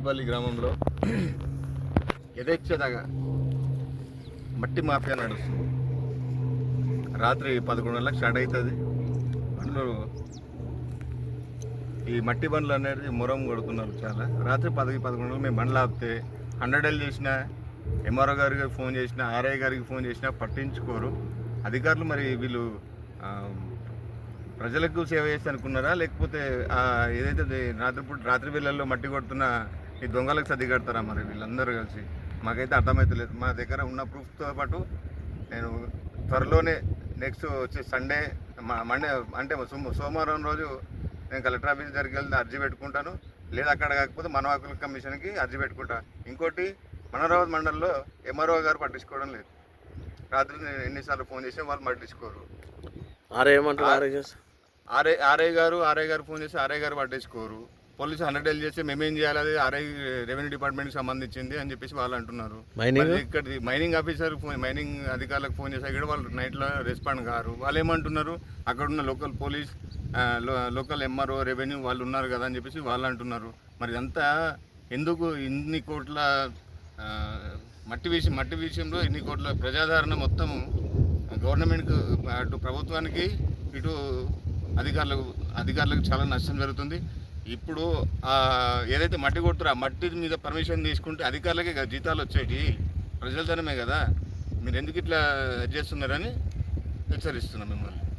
బోయిడ్పల్లి గ్రామంలో యథేచ్ఛతగా మట్టి మాఫియా నడుస్తుంది. రాత్రి పదకొండు స్టార్ట్ అవుతుంది. బండ్లు ఈ మట్టి బండ్లు అనేది మొరం కొడుతున్నారు చాలా. రాత్రి పది పదకొండు మేము బండ్లు ఆపితే హండ్రెడ్ ఎల్ చేసిన ఎంఆర్ఓ గారికి ఫోన్ చేసిన ఆర్ఐ గారికి ఫోన్ చేసినా పట్టించుకోరు. అధికారులు మరి వీళ్ళు ప్రజలకు సేవ చేస్తే అనుకున్నారా? లేకపోతే ఏదైతే రాత్రిపూట రాత్రి వేళల్లో మట్టి కొడుతున్న ఈ దొంగలకు సర్ది కడతారా మరి వీళ్ళందరూ కలిసి? మాకైతే అర్థమవుతలేదు మా దగ్గర ఉన్న ప్రూఫ్తో పాటు నేను త్వరలోనే నెక్స్ట్ వచ్చే సండే మ- మండే అంటే సోమ- సోమవారం రోజు నేను కలెక్టర్ ఆఫీస్ దగ్గరికి వెళ్ళి అర్జీ పెట్టుకుంటాను. లేదా అక్కడ కాకపోతే మన హక్కుల కమిషన్కి అర్జీ పెట్టుకుంటా. ఇంకోటి మనరావత్ మండలంలో ఎంఆర్ఓ గారు పట్టించుకోవడం లేదు. రాత్రి నేను ఎన్నిసార్లు ఫోన్ చేసినా వాళ్ళు పట్టించుకోరు. ఆరే ఏమంటారు? ఆరే చేస్తా ఆర్ఐ ఆర్ఐ గారు ఆర్ఐ గారు ఫోన్ చేసి ఆర్ఐ గారు పట్టించుకోరు. పోలీసు హండ్రెడ్ డైల్ చేస్తే మేమేం చేయాలి? అది ఆర్ఐ రెవెన్యూ డిపార్ట్మెంట్కి సంబంధించింది అని చెప్పేసి వాళ్ళు అంటున్నారు. ఇక్కడ మైనింగ్ ఆఫీసర్ ఫోన్ మైనింగ్ అధికారులకు ఫోన్ చేసా కూడా వాళ్ళు నైట్లో రెస్పాండ్ కారు. వాళ్ళు ఏమంటున్నారు అక్కడ ఉన్న local police local MRO revenue వాళ్ళు ఉన్నారు కదా అని చెప్పేసి వాళ్ళు అంటున్నారు. మరి ఇదంతా ఎందుకు ఇన్ని కోట్ల మట్టి విషయం మట్టి విషయంలో ఇన్ని కోట్ల ప్రజాదరణ మొత్తం గవర్నమెంట్కి అటు ప్రభుత్వానికి ఇటు అధికారులకు అధికారులకు చాలా నష్టం జరుగుతుంది. ఇప్పుడు ఏదైతే మట్టి కొడుతారో ఆ మట్టి మీద పర్మిషన్ తీసుకుంటే అధికారులకే కదా జీతాలు వచ్చేటి? ప్రజలతోనే కదా? మీరు ఎందుకు ఇట్లా చేస్తున్నారని హెచ్చరిస్తున్నాం మిమ్మల్ని.